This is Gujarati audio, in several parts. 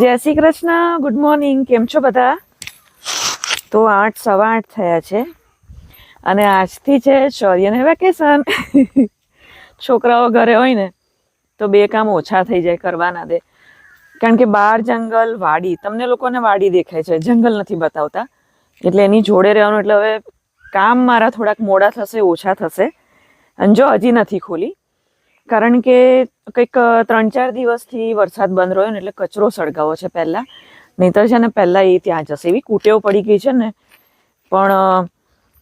જય શ્રી કૃષ્ણ ગુડ મોર્નિંગ કેમ છો બધા? તો આઠ સવા આઠ થયા છે અને આજથી છે શૌર્યને વેકેશન છોકરાઓ ઘરે હોય ને, તો બે કામ ઓછા થઈ જાય કરવાના દે. કારણ કે બહાર જંગલ, વાડી, તમને લોકોને વાડી દેખાય છે, જંગલ નથી બતાવતા. એટલે એની જોડે રહેવાનું, એટલે હવે કામ મારા થોડાક મોડા થશે, ઓછા થશે. અને જો હજી નથી ખોલી કારણ કે કંઈક ત્રણ ચાર દિવસથી વરસાદ બંધ રહ્યો ને એટલે કચરો સળગાવો છે પહેલાં. નહીંતર છે ને પહેલાં એ ત્યાં જશે. એવી કૂટેવ પડી ગઈ છે ને. પણ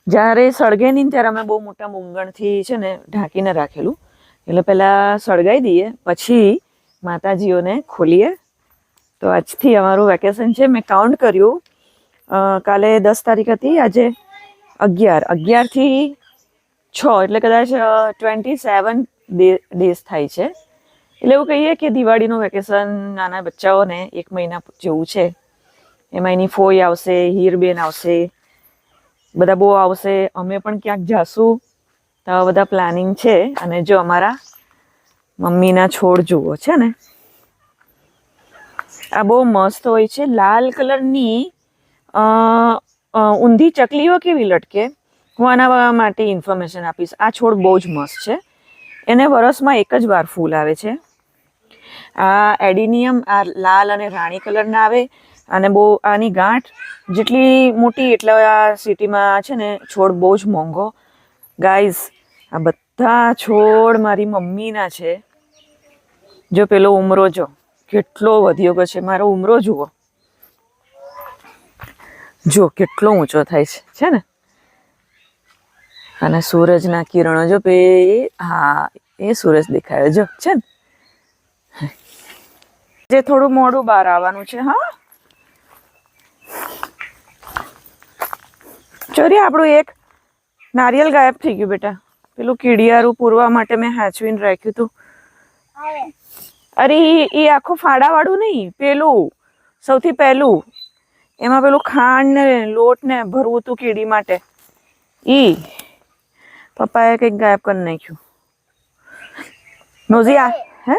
જ્યારે સળગે નહીં ત્યારે અમે બહુ મોટા મૂંગણથી છે ને ઢાંકીને રાખેલું. એટલે પહેલાં સળગાવી દઈએ, પછી માતાજીઓને ખોલીએ. તો આજથી અમારું વેકેશન છે. મેં કાઉન્ટ કર્યું. કાલે દસ તારીખ હતી, આજે અગિયાર. અગિયારથી છ, એટલે કદાચ ટ્વેન્ટી સેવન ડેઝ થાય છે. એટલે એવું કહીએ કે દિવાળીનું વેકેશન નાના બચ્ચાઓને એક મહિના જેવું છે. એમાં એની ફોઈ આવશે, હીરબેન આવશે, બધા બહુ આવશે. અમે પણ ક્યાંક જાશું તો બધા પ્લાનિંગ છે. અને જો અમારા મમ્મીના છોડ જુઓ છે ને. આ બહુ મસ્ત હોય છે. લાલ કલરની ઊંધી ચકલીઓ કેવી લટકે? હું આના માટે ઇન્ફોર્મેશન આપીશ. આ છોડ બહુ જ મસ્ત છે. એને વરસમાં એક જ વાર ફૂલ આવે છે. આ એડિનિયમ, આ લાલ અને રાણી કલરના આવે અને બહુ આની ગાંઠ જેટલી મોટી એટલે આ સિટીમાં છે ને, છોડ બહુ જ મોંઘો. ગાઈઝ આ બધા છોડ મારી મમ્મીના છે. જો પેલો ઉમરો જો, કેટલો વધ્યો ગયો છે. મારો ઉમરો જુઓ. જો, કેટલો ઊંચો થાય છે. છે ને? અને સૂરજના કિરણો જો પે હા એ સૂરજ દેખાયો. જો છે ને? જે થોડું મોડું બહાર આવવાનું છે હા? ચોરી આપણું એક નારિયેલ ગાયબ થઈ ગયું બેટા. પેલું કીડિયારું પૂરવા માટે મેં હાચવીને રાખ્યું હતું અરે ઈ ઈ આખું ફાડાવાળું નહીં પેલું સૌથી પહેલું. એમાં પેલું ખાંડ ને લોટ ને ભરવું હતું કીડી માટે. ઈ પપ્પાએ કંઈક ગાયબ કરી નાખ્યું. હે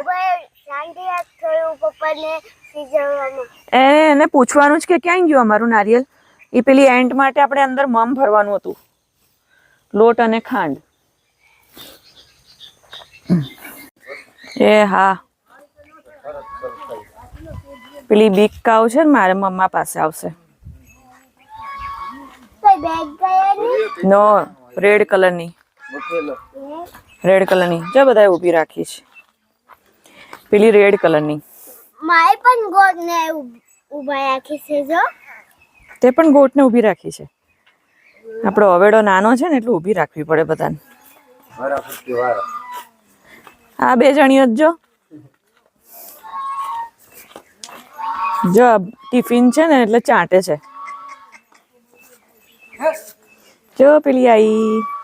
થયું પપ્પાને સિઝરવામાં એને પૂછવાનું જ કે ક્યાં ગયું અમારું નારિયેલ? એ પેલી એન્ટ માટે આપણે અંદર મમ ભરવાનું હતું. લોટ અને ખાંડ. એ હા. પેલી બીક કાવ છે ને મારે મમ્મા પાસે આવશે. નો? રેડ કલરની રેડ કલરની જો બધા ઊભી રાખી છે. પેલી રેડ કલરની માય પણ ગોળ ને ઊભા રાખી છે જો. તે પણ ગોટને ઊભી રાખી છે. આપણો અવેડો નાનો છે ને એટલે ઊભી રાખવી પડે બધાને. આ બે જણીઓ જ જો. જો ટિફિન છે ને એટલે ચાટે છે. જો પેલી આઈ.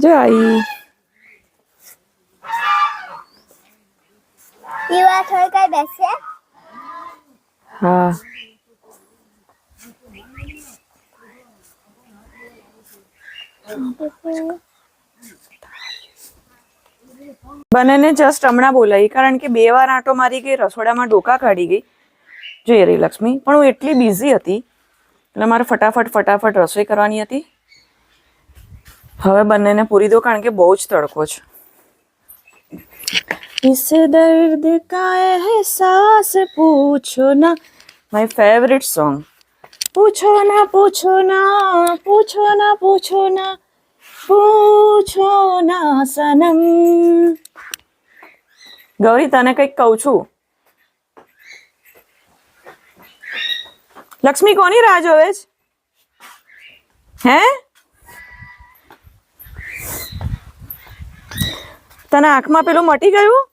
જો એ વાત હોય કઈ બેસે? હા. બંનેને જસ્ટ હમણાં બોલાવી કારણ કે બે વાર આંટો મારી ગઈ રસોડામાં ડોકા કાઢી ગઈ. જોઈએ રહી લક્ષ્મી પણ હું એટલી બિઝી હતી. એટલે મારે ફટાફટ ફટાફટ રસોઈ કરવાની હતી. હવે બંનેને પૂરી દો કારણ કે બહુ જ તડકો છે इस दर्द का एहसास पूछो ना माय फेवरेट सॉन्ग पूछो ना पूछो ना पूछो ना पूछो ना પૂછો ના સનમ ગૌરી તને કંઈક કહું છું લક્ષ્મી કોની રાહ જોવે છે હે તને આંખમાં પેલું મટી ગયું?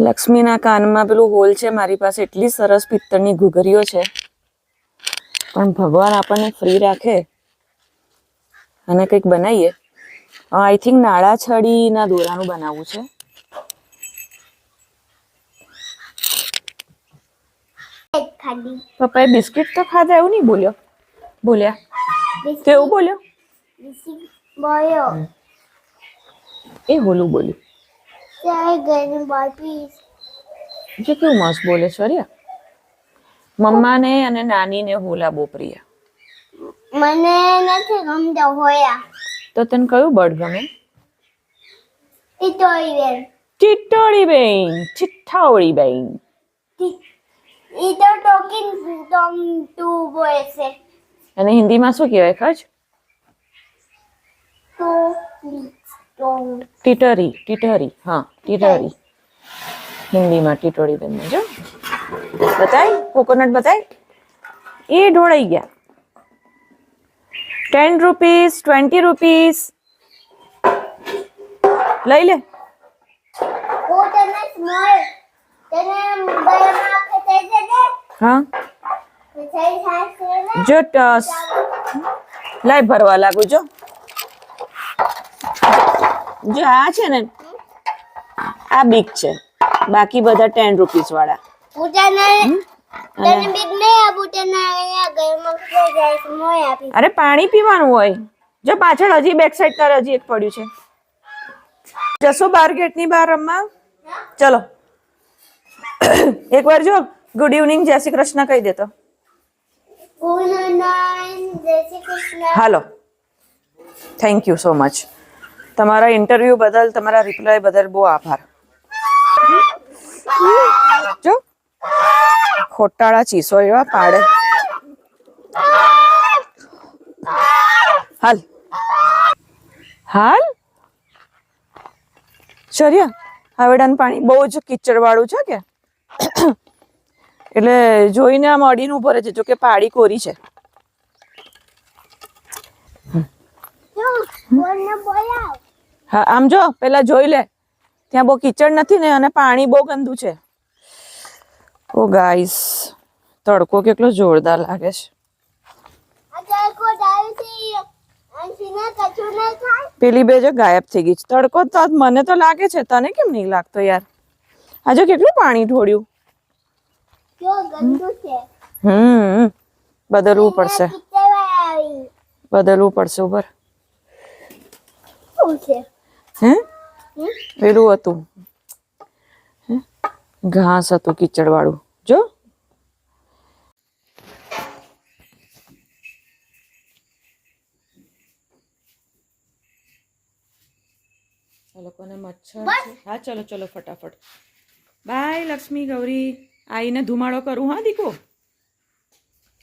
લક્ષ્મીના કાનમાં પેલું હોલ છે મારી પાસે એટલી સરસ પિત્તળની ઘૂઘરીઓ છે. પણ ભગવાન આપણને ફ્રી રાખે. અને કંઈક બનાવીએ. આઈ થિંક નાળા છડીના દોરાનું બનાવવું છે. પપ્પાએ બિસ્કિટ તો ખાધા એવું નહીં બોલ્યો? બોલ્યા? કેવું બોલ્યો? બોયો એ હોલું બોલ્યું ત્યારે ગઈને બોલ જે કેવું મસ્ત બોલે શૌર્ય મમ્માને અને નાનીને હોલા બહુ પ્રિય. મને નથી ગમતો હોયા. તો તને કયું બર્ડ ગમે? ટીટોળી બેન. ચિટ્ટોળી બેન ચિઠ્ઠાવળી બેન. ઈ તો ટોકિંગ ટોમ ટુ બોલે છે. અને હિન્દીમાં શું કહેવાય ખર્ચ ટીટરી ટીટરી હા ટીટરી. હિન્દીમાં ટીટોળી બેન જો. બતાય? કોકોનટ બતાય? એ ઢોળાઈ ગયા. Ten rupees twenty rupees. લઈ લે. હું. તને સ્મોલ તને મુંબઈમાં ખેંચાઈ જશે હા ખેંચાઈ થશે ને. જો ટસ. લાઈ ભરવા લાગુ જો. જો આ છે ને આ બિગ છે. બાકી બધા ટેન રૂપીસ વાળા. અરે પાણી પીવાનું હોય. જો પાછળ હજી બેક સાઈડ તારે હજી એક પડ્યું છે. જશો બાર ગેટની બહાર રમવા? ચલો. એક વાર જો ગુડ ઇવનિંગ જય શ્રી કૃષ્ણ કહી દેતો. હાલો. થેન્ક યુ સો મચ તમારા ઇન્ટરવ્યુ બદલ તમારા રિપ્લાય બદલ બહુ આભાર. જો ખોટાળા ચીસો એવા પાડે. હાલ. હાલ? શૌર્ય હવેડાનું પાણી. બહુ જ કિચડવાળું છે કે? એટલે જોઈને આમ અડીને ઊભો રહે છે જો કે પાડી કોરી છે. બોલાવ. હા આમ જો પેલા જોઈ લે. ત્યાં બહુ કિચડ નથી ને અને પાણી બહુ ગંદુ છે. ઓ ગાઈસ તડકો કેટલો જોરદાર લાગે છે. પેલી બે જો ગાયબ થઈ ગઈ છે. તડકો તો મને તો લાગે છે તને કેમ નહીં લાગતો યાર? આજે કેટલું પાણી ઢોળ્યું. હમ બદલવું પડશે. બદલવું પડશે ઉપર શું છે? હે પેલું હતું. ઘાસ હતું કીચડ વાળું જો લોકોને મચ્છર હા ચલો ચલો ફટાફટ. બાય લક્ષ્મી ગૌરી. આઈને ધુમાડો કરું હા દીકો?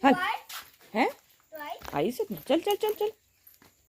હાલ હે? આવી છે ચલ ચલ ચલ ચલ.